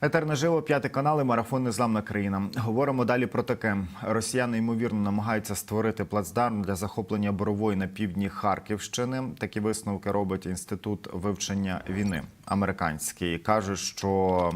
Етер наживо, п'ятий канал і марафон Незламна країна. Говоримо далі про таке. Росіяни ймовірно намагаються створити плацдарм для захоплення борової на півдні Харківщини. Такі висновки робить інститут вивчення війни американський. кажуть, що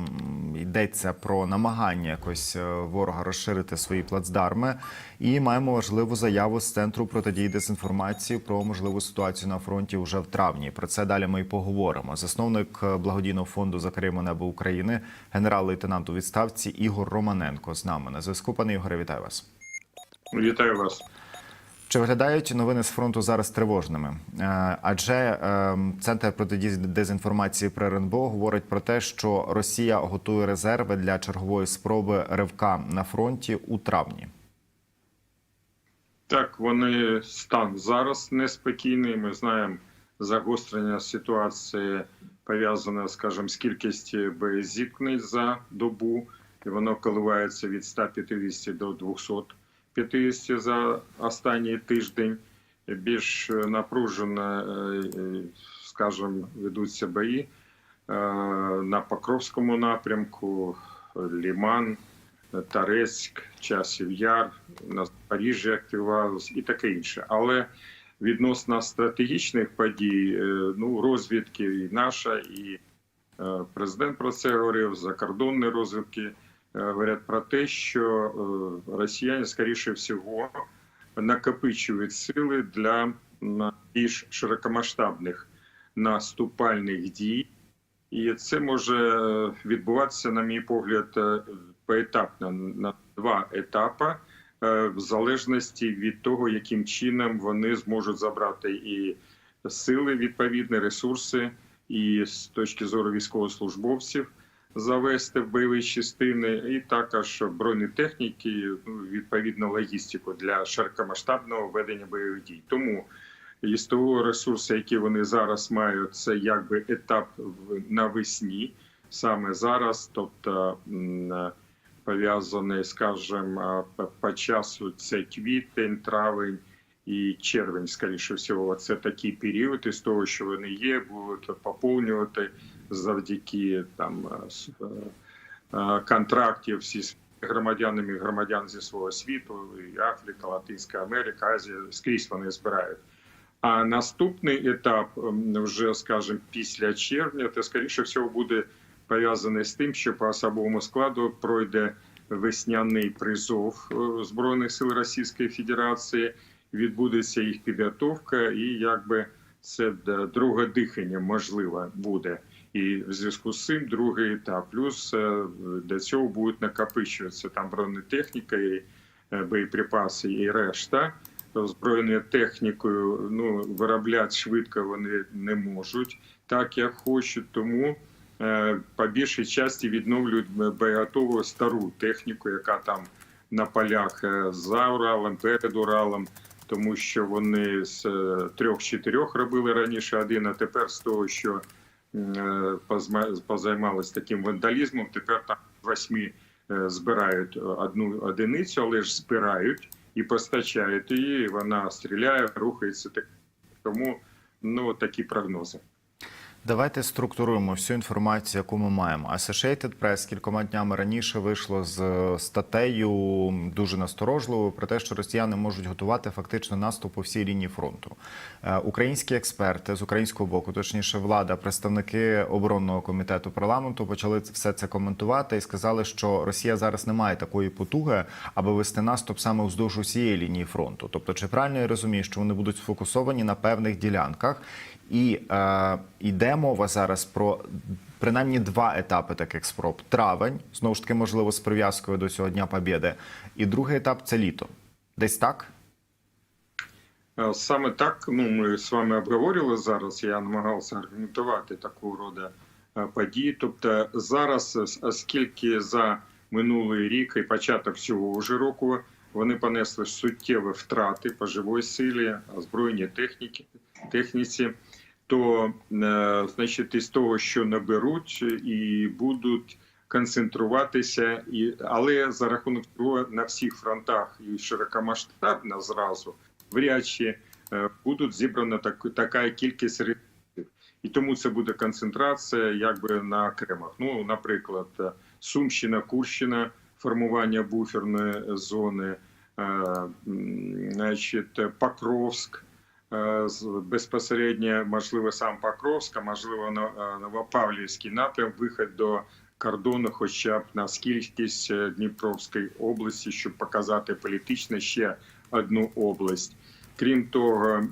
йдеться про намагання якось е, ворога розширити свої плацдарми. І маємо важливу заяву з центру протидії дезінформації про можливу ситуацію на фронті вже в травні. Про це далі ми й поговоримо. Засновник е, благодійного фонду «Закриємо небо України, генерал-лейтенант у відставці Ігор Романенко з нами на зв'язку. Пане Ігоре, вітаю вас. Вітаю вас. Чи виглядають новини з фронту зараз тривожними? Е, Адже е, центр протидії дезінформації при РНБО говорить про те, що Росія готує резерви для чергової спроби ривка на фронті у травні. Так, вони стан зараз неспокійний. Ми знаємо загострення ситуації пов'язане, скажімо, з кількістю боєзіткнень за добу, і воно коливається від 150 до 250 за останній тиждень. Більш напружено, е, е, скажімо, ведуться бої е, на Покровському напрямку, Ліман. Тарецьк, Часів Яр, на Запоріжжі активувалось і таке інше. Але відносно стратегічних подій, е, ну розвідки і наша, і е, президент про це говорив. Закордонні розвідки е, говорять про те, що росіяни, скоріше всього, накопичують сили для більш широкомасштабних наступальних дій. І це може відбуватися, на мій погляд, поетапно на два етапи, в залежності від того, яким чином вони зможуть забрати і сили, відповідні ресурси, і з точки зору військовослужбовців завести в бойові частини, і також бронетехніки, ну, відповідно логістику для широкомасштабного ведення бойових дій. Тому із того ресурсу, який вони зараз мають, це якби етап навесні, саме зараз, тобто м, пов'язаний, скажімо, по- часу це квітень, травень і червень, скоріше всього, це такий період із того, що вони є, будуть поповнювати завдяки там контрактів всі з громадянами громадян зі свого світу, і Африка, Латинська Америка, Азія скрізь вони збирають. А наступний етап, вже скажімо, після червня, це скоріше всього буде пов'язаний з тим, що по особовому складу пройде весняний призов е, збройних сил Російської Федерації. Відбудеться їх підготовка, і якби це друге дихання можливо буде. І в зв'язку з цим другий етап. Плюс е, для цього будуть накопичуватися там бронетехніка і е, боєприпаси і решта озброєною технікою ну, виробляти швидко вони не можуть, так як хочуть. Тому по більшій часті відновлюють боєготову стару техніку, яка там на полях е, за Уралом, перед Уралом, тому що вони з е, трьох-чотирьох робили раніше один, а тепер з того, що е, позаймалися таким вандалізмом, тепер там восьми е, збирають одну одиницю, але ж збирають і постачають її, вона стріляє, рухається. Тому ну такі прогнози. Давайте структуруємо всю інформацію, яку ми маємо. Associated Press кількома днями раніше вийшло з е, статтею дуже насторожливою про те, що росіяни можуть готувати фактично наступ по всій лінії фронту. Е, Українські експерти з українського боку, точніше, влада, представники оборонного комітету парламенту почали все це коментувати і сказали, що Росія зараз не має такої потуги, аби вести наступ саме вздовж усієї лінії фронту. Тобто, чи правильно я розумію, що вони будуть сфокусовані на певних ділянках? І е, мова зараз про принаймні два етапи таких спроб: травень, знову ж таки, можливо, з прив'язкою до цього Дня Побєди. І другий етап це літо. Десь так? Е, Саме так, ну ми з вами обговорювали зараз. Я намагався аргументувати таку роду е, події. Тобто зараз, оскільки за минулий рік і початок цього вже року вони понесли суттєві втрати по живої силі, озброєнні техніки, техніці, то е, значить із того, що наберуть, і будуть концентруватися, і але за рахунок того на всіх фронтах і широкомасштабно зразу вряд чи е, будуть зібрана так, така кількість ресурсів. І тому це буде концентрація якби на окремих. Ну, наприклад, Сумщина, Курщина, формування буферної зони, е, значить, Покровськ, безпосередньо, можливо, сам Покровськ, а можливо, е, Новопавлівський напрям, вихід до кордону, хоча б на кількість е, Дніпровської області, щоб показати політично ще одну область. Крім того,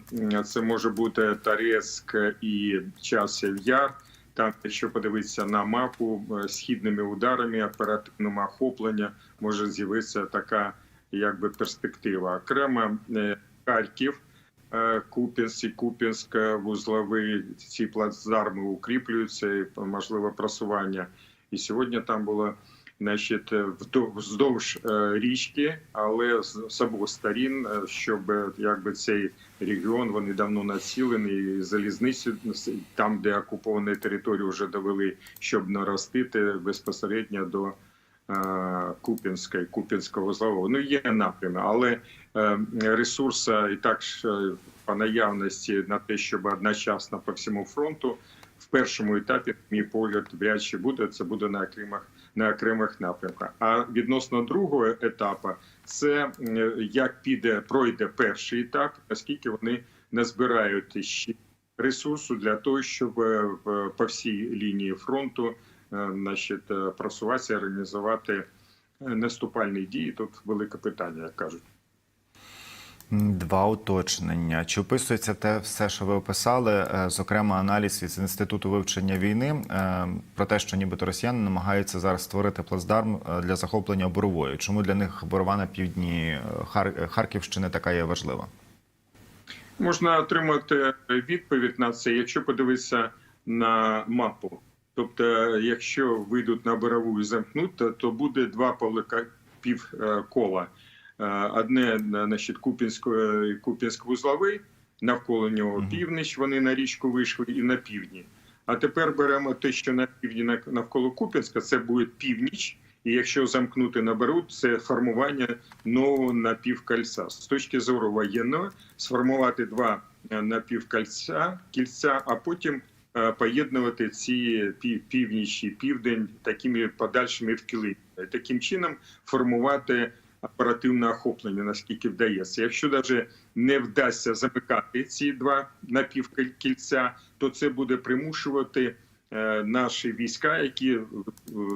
це може бути Торецьк і Часів Яр. Там, якщо подивитися на мапу, е, східними ударами, оперативному охоплення може з'явитися така якби перспектива. Окремо е, Харків, е, Куп'янськ і Куп'янськ, е, вузлові ці плацдарми укріплюються і можливо просування. І сьогодні там було значить, е, вздовж річки, але з, обох сторін, щоб якби цей регіон вони давно націлені і залізницю там, де окуповані території вже довели, щоб наростити безпосередньо до е, Куп'янська і Куп'янського злового. Ну є напрями, але е, ресурсу і так по наявності на те, щоб одночасно по всьому фронту в першому етапі, мій погляд, вряд чи буде. Це буде на окремих на окремих напрямках. А відносно другого етапу, це е, як піде пройде перший етап, наскільки вони назбирають ще ресурсу для того, щоб по всій лінії фронту значить, е, просуватися, організувати е, наступальні дії. Тут велике питання, як кажуть. Два уточнення. Чи описується те все, що ви описали, е, зокрема аналіз від інституту вивчення війни е, про те, що нібито росіяни намагаються зараз створити плацдарм е, для захоплення боровою? Чому для них борова на півдні е, Харківщини така є важлива? Можна отримати відповідь на це, якщо подивитися на мапу. Тобто, якщо вийдуть на борову і замкнуть, то- буде два полика пів е, кола. Е, Одне значить, Купінської Купінськ-вузловий, навколо нього північ. Вони на річку вийшли і на півдні. А тепер беремо те, що на півдні навколо Купінська, це буде північ. І якщо замкнути на Берут, це формування нового напівкольця. З точки зору воєнного, сформувати два е, напівкольця, кільця, а потім е, поєднувати ці пів, північ і південь такими подальшими вкили. Таким чином формувати оперативне охоплення, наскільки вдається. Якщо навіть не вдасться замикати ці два напівкільця, то це буде примушувати е, наші війська, які е,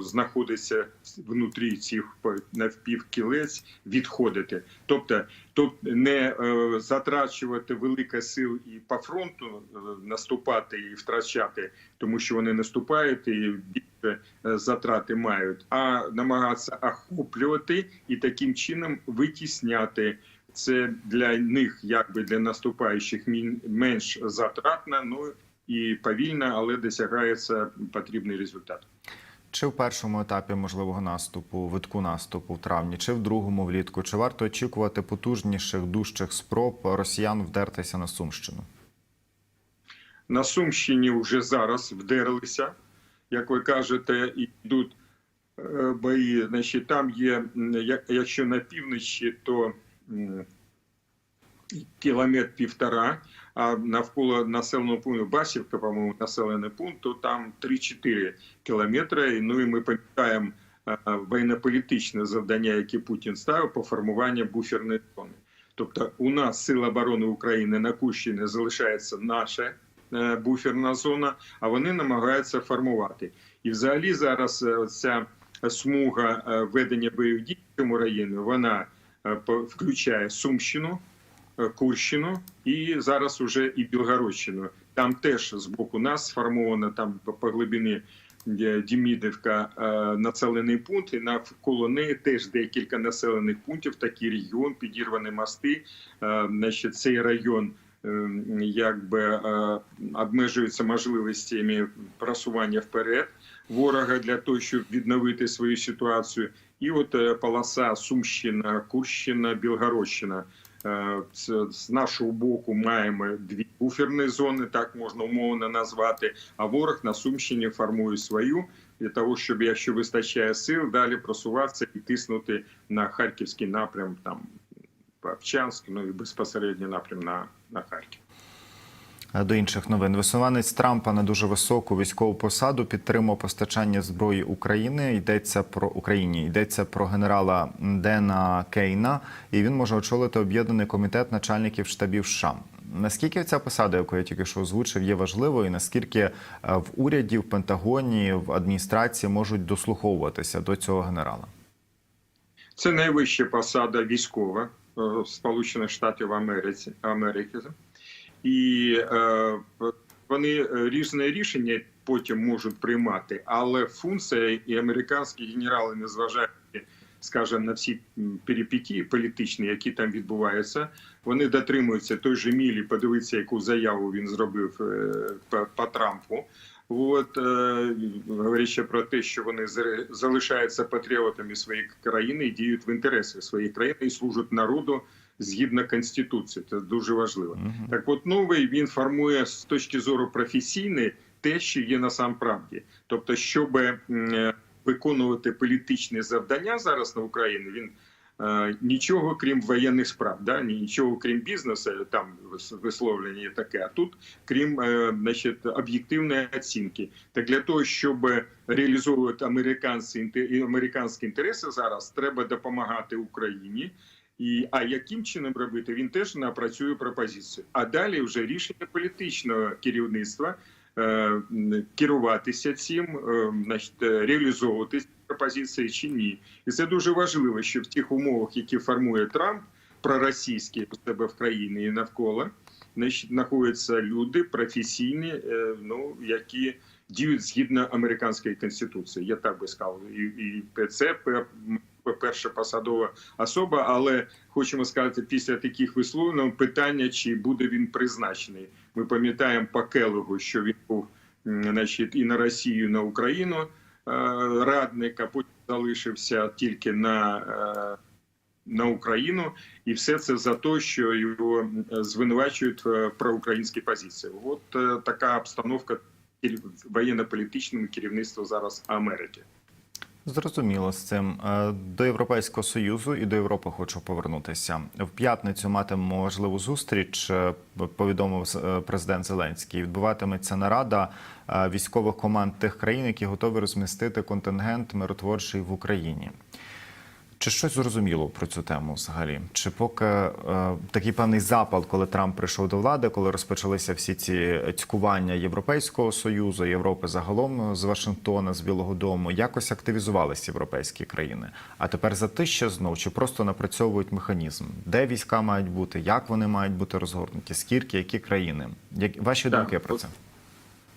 знаходяться внутрі цих навпівкілець, відходити. Тобто, тут не е, затрачувати велика сил і по фронту е, наступати і втрачати, тому що вони наступають і більше е, затрати мають, а намагатися охоплювати і таким чином витісняти. Це для них, якби для наступаючих, менш затратно, ну і повільно, але досягається потрібний результат. Чи в першому етапі можливого наступу, витку наступу в травні, чи в другому влітку, чи варто очікувати потужніших дужчих спроб росіян вдертися на Сумщину? На Сумщині вже зараз вдерлися, як ви кажете, йдуть е, бої. Значить, там є, як- якщо на півночі, то кілометр півтора, навколо населеного пункту Басівка, по-моєму, населений пункт, то там 3-4 кілометри. Ну і ми пам'ятаємо е, воєнно-політичне завдання, яке Путін ставив по формуванню буферної зони. Тобто, у нас Сил оборони України на Кущині залишається наша е, буферна зона, а вони намагаються формувати. І взагалі зараз е, ця смуга ведення бойових дій в цьому районі вона включає Сумщину, Курщину і зараз уже і Білгородщину. Там теж з боку нас сформовано там по глибині е, Дімідівка е, населений пункт, і навколо неї теж декілька населених пунктів. Такий регіон, підірвані мости. Е, Значить, цей район е, якби е, обмежується можливостями просування вперед ворога для того, щоб відновити свою ситуацію. І от е, полоса Сумщина, Курщина, Білгородщина. Е, З нашого боку маємо дві буферні зони, так можна умовно назвати. А ворог на Сумщині формує свою для того, щоб якщо вистачає сил, далі просуватися і тиснути на харківський напрям, там Вовчанськ, ну і безпосередньо напрям на, на Харків. До інших новин висуванець Трампа на дуже високу військову посаду підтримав постачання зброї України. Йдеться про Україні. Йдеться про генерала Дена Кейна, і він може очолити об'єднаний комітет начальників штабів США. Наскільки ця посада, яку я тільки що озвучив, є важливою, і наскільки е, в уряді, в Пентагоні, в адміністрації можуть дослуховуватися до цього генерала? Це найвища посада військова е, Сполучених Штатів Америки. І е, вони е, різне рішення потім можуть приймати, але функція і американські генерали, незважаючи, скажімо, на всі перипетії політичні, які там відбуваються, вони дотримуються той же мілі. Подивитися, яку заяву він зробив е, по, по Трампу. От е, говорячи про те, що вони залишаються патріотами своєї країни і діють в інтересах своєї країни і служать народу згідно конституції. Це дуже важливо. Мгм. Так, от новий він формує з точки зору професійної те, що є насамправді. Тобто, щоб м, виконувати політичні завдання зараз на Україні, він е, нічого крім воєнних справ, да? нічого крім бізнесу, там висловлення таке. А тут крім е, значить, об'єктивної оцінки. Так для того, щоб реалізовувати американські американські інтереси зараз, треба допомагати Україні. І а яким чином робити, він теж напрацює пропозицію. А далі вже рішення політичного керівництва е, керуватися цим, е, значить, е, реалізовувати ці пропозиції чи ні. І це дуже важливо, що в тих умовах, які формує Трамп, проросійські у себе в країні і навколо, значить, знаходяться люди професійні, е, ну які діють згідно американської конституції. Я так би сказав, і, і це перша посадова особа, але хочемо сказати, після таких висловлень питання, чи буде він призначений. Ми пам'ятаємо по Келогу, що він був значить, і на Росію, і на Україну е, радник, а потім залишився тільки на, е, на Україну, і все це за те, що його звинувачують в проукраїнській позиції. От е, така обстановка воєнно-політичному керівництву зараз Америки. Зрозуміло з цим. Е, До Європейського Союзу і до Європи хочу повернутися. В п'ятницю матимемо важливу зустріч, е, повідомив е, президент Зеленський. Відбуватиметься нарада військових команд тих країн, які готові розмістити контингент миротворчий в Україні. Чи щось зрозуміло про цю тему взагалі? Чи поки е, такий певний запал, коли Трамп прийшов до влади, коли розпочалися всі ці цькування Європейського союзу, Європи загалом з Вашингтона, з Білого Дому, якось активізувалися європейські країни? А тепер затища знов чи просто напрацьовують механізм, де війська мають бути, як вони мають бути розгорнуті, скільки, які країни? Як ваші Так, думки про це?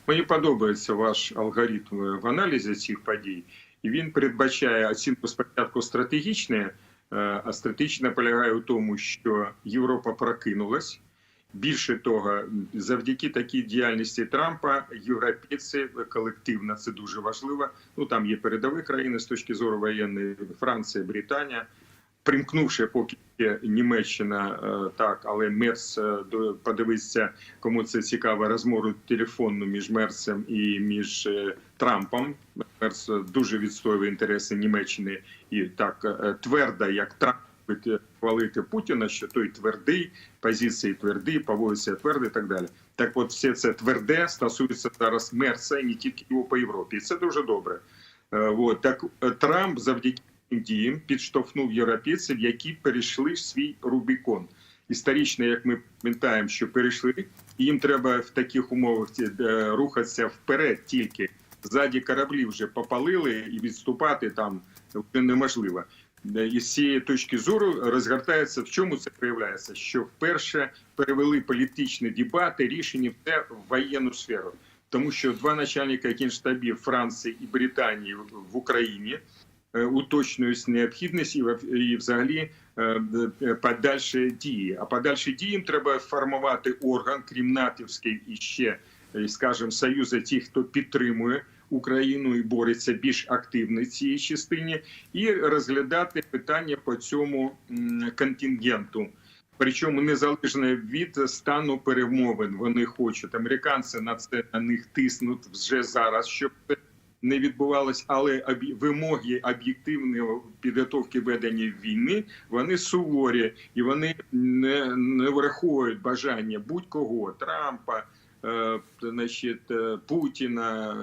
Мені подобається ваш алгоритм в аналізі цих подій, він передбачає оцінку спочатку стратегічне, е, а стратегічне полягає у тому, що Європа прокинулась. Більше того, завдяки такій діяльності Трампа, європейці колективно це дуже важливо. Ну там є передові країни з точки зору воєнної Франція, Британія. Примкнувши поки Німеччина е, так, але Мерц е, подивиться, кому це цікаво, розмову телефонну між Мерцем і між е, Трампом. Мерц е, дуже відстоює інтереси Німеччини і так твердо, як Трамп хвалити Путіна, що той твердий, позиції тверді, поводиться твердо і так далі. Так, от все це тверде стосується зараз Мерца і не тільки його по Європі. Це дуже добре. От так Трамп завдяки діям підштовхнув європейців, які перейшли свій Рубікон. Історично, як ми пам'ятаємо, що перейшли, і їм треба в таких умовах е, рухатися вперед тільки. Ззаді кораблі вже попалили і відступати там неможливо. Е, І з цієї точки зору розгортається в чому це проявляється, що вперше перевели політичні дебати, рішення все в воєнну сферу, тому що два начальника генштабів Франції і Британії в- Україні уточнюють необхідність і, і взагалі е, е, подальші дії. А подальші дії треба формувати орган, крім натівський і ще, е, скажімо, союзи тих, хто підтримує. Україну і бореться більш активно в цій частині, і розглядати питання по цьому контингенту. Причому незалежно від стану перемовин, вони хочуть. Американці на це на них тиснуть вже зараз, щоб не відбувалось, але вимоги об'єктивної підготовки ведення війни вони суворі і вони не, не враховують бажання будь-кого Трампа, е, значить, е, Путіна,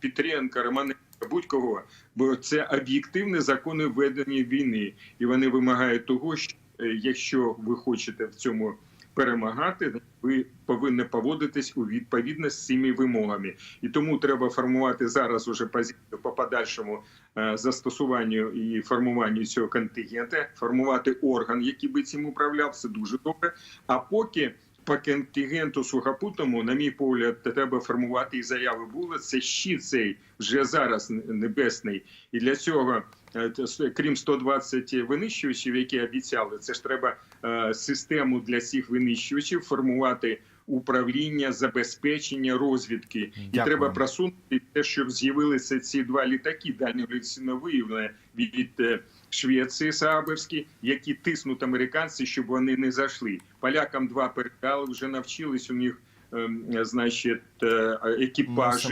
Петренка, Романенка, будь-кого, бо це об'єктивні закони ведення війни, і вони вимагають того, що е, якщо ви хочете в цьому перемагати, ви повинні поводитись у відповідність з цими вимогами, і тому треба формувати зараз уже позицію по подальшому е, застосуванню і формуванню цього контингенту, формувати орган, який би цим управляв, це дуже добре. А поки по контингенту сухопутному, на мій погляд, треба формувати і заяви були. Це щит цей вже зараз небесний, і для цього. Е, с- Крім 120 винищувачів, які обіцяли, це ж треба е, систему для цих винищувачів формувати управління, забезпечення, розвідки. І треба просунути те, щоб з'явилися ці два літаки дальньовліційно виявлені від е, Швеції Саабовські, які тиснуть американці, щоб вони не зайшли. Полякам два передали, вже навчились у них, ем, значить, е, екіпажі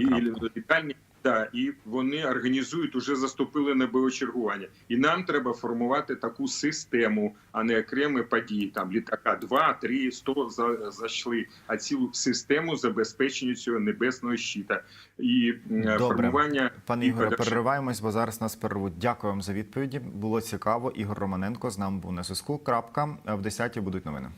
і літальні. Да, і вони організують уже заступили на чергування. І нам треба формувати таку систему, а не окремі події. Там літака 2, 3, 100 за, зайшли, а цілу систему забезпечення цього небесного щита і Добре. формування Пане Ігоре, перериваємось, бо зараз нас перервуть. Дякую вам за відповіді. Було цікаво. Ігор Романенко з нами був на зв'язку. Крапка. В 10 будуть новини.